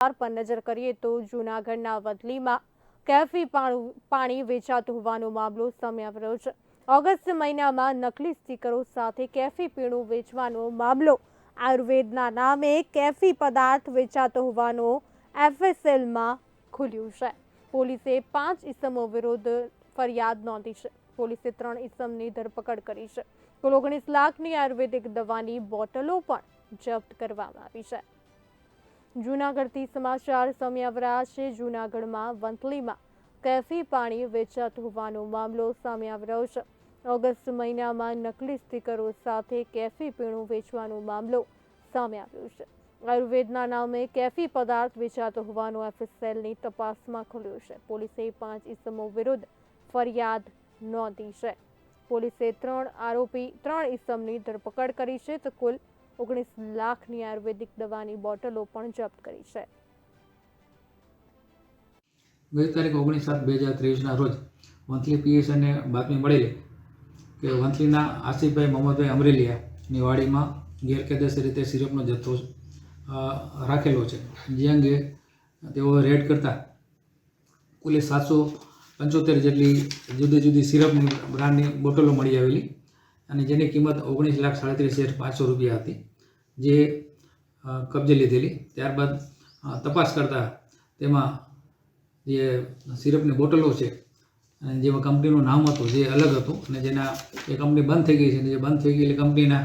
પર નજર કરીએ તો જૂનાગઢના વદલીમાં કેફી પાણી વેચાતું હોવાનો મામલો સામે આવ્યો છે. ઓગસ્ટ મહિનામાં નકલી સ્ટીકરો સાથે કેફી પીણું વેચવાનો મામલો આયુર્વેદના નામે કેફી પદાર્થ વેચાતો હોવાનો એફએસએલમાં ખુલ્યું છે. પોલીસે પાંચ ઇસમો વિરુદ્ધ ફરિયાદ નોંધી છે. પોલીસે ત્રણ ઇસમની ધરપકડ કરી છે. કુલ ઓગણીસ લાખની આયુર્વેદિક દવાની બોટલો પણ જપ્ત કરવામાં આવી છે. જૂનાગઢથી સમાચાર સામે છે જૂનાગઢમાં વંથલીમાં કેફી પાણી વેચાતું હોવાનો મામલો સામે આવી રહ્યો છે. ઓગસ્ટ મહિનામાં નકલી સ્ટીકરો સાથે કેફી પીણું વેચવાનો મામલો સામે આવ્યો છે. આયુર્વેદના નામે કેફી પદાર્થ વેચાતો હોવાનો એફએસએલની તપાસમાં ખુલ્યો છે. પોલીસે પાંચ ઇસમો વિરુદ્ધ ફરિયાદ નોંધી છે. પોલીસે ત્રણ આરોપી, ત્રણ ઇસમની ધરપકડ કરી છે તો કુલ ઓગણીસ લાખની આયુર્વેદિક દવાની બોટલો પણ જપ્ત કરી છે. ગઈ તારીખ ઓગણીસ સાત બે હજાર ત્રેવીસના રોજ વંથલી પીએસએને બાતમી મળેલી કે વંથલીના આસિફભાઈ મોહમ્મદભાઈ અમરેલિયાની વાડીમાં ગેરકાયદેસર રીતે સિરપનો જથ્થો રાખેલો છે. જે અંગે તેઓ રેડ કરતા કુલે સાતસો પંચોતેર જેટલી જુદી જુદી સિરપની બ્રાન્ડની બોટલો મળી આવેલી. અને જેની કિંમત ઓગણીસ લાખ સાડત્રીસ હજાર પાંચસો રૂપિયા હતી, જે કબજે લીધેલી. ત્યારબાદ તપાસ કરતા તેમાં જે સિરપની બોટલો છે, અને જેમાં કંપનીનું નામ હતું, જે અલગ હતું, અને જેના એ કંપની બંધ થઈ ગઈ છે, અને જે બંધ થઈ ગયેલી કંપનીના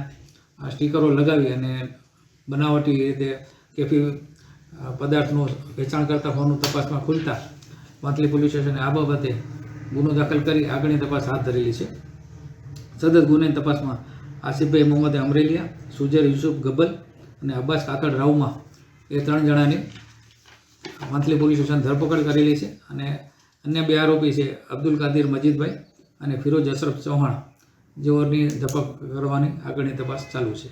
સ્ટીકરો લગાવી અને બનાવટી રીતે કેફી પદાર્થનું વેચાણ કરતા હોવાનું તપાસમાં ખુલતા વાંથલી પોલીસ સ્ટેશને આ બાબતે ગુનો દાખલ કરી આગળની તપાસ હાથ ધરેલી છે. સદત ગુનાની તપાસમાં આસિફભાઈ મોહમ્મદ અમરેલિયા, સુજર યુસુફ ગબ્બલ અને અબ્બાસ કાકડ રાવમાં એ ત્રણ જણાની મંથલી પોલીસ સ્ટેશન ધરપકડ કરેલી છે અને અન્ય બે આરોપી છે અબ્દુલ કાદિર મજીદભાઈ અને ફિરોજ અશરફ ચૌહાણ. જેઓની ધરપકડ કરવાની આગળની તપાસ ચાલુ છે.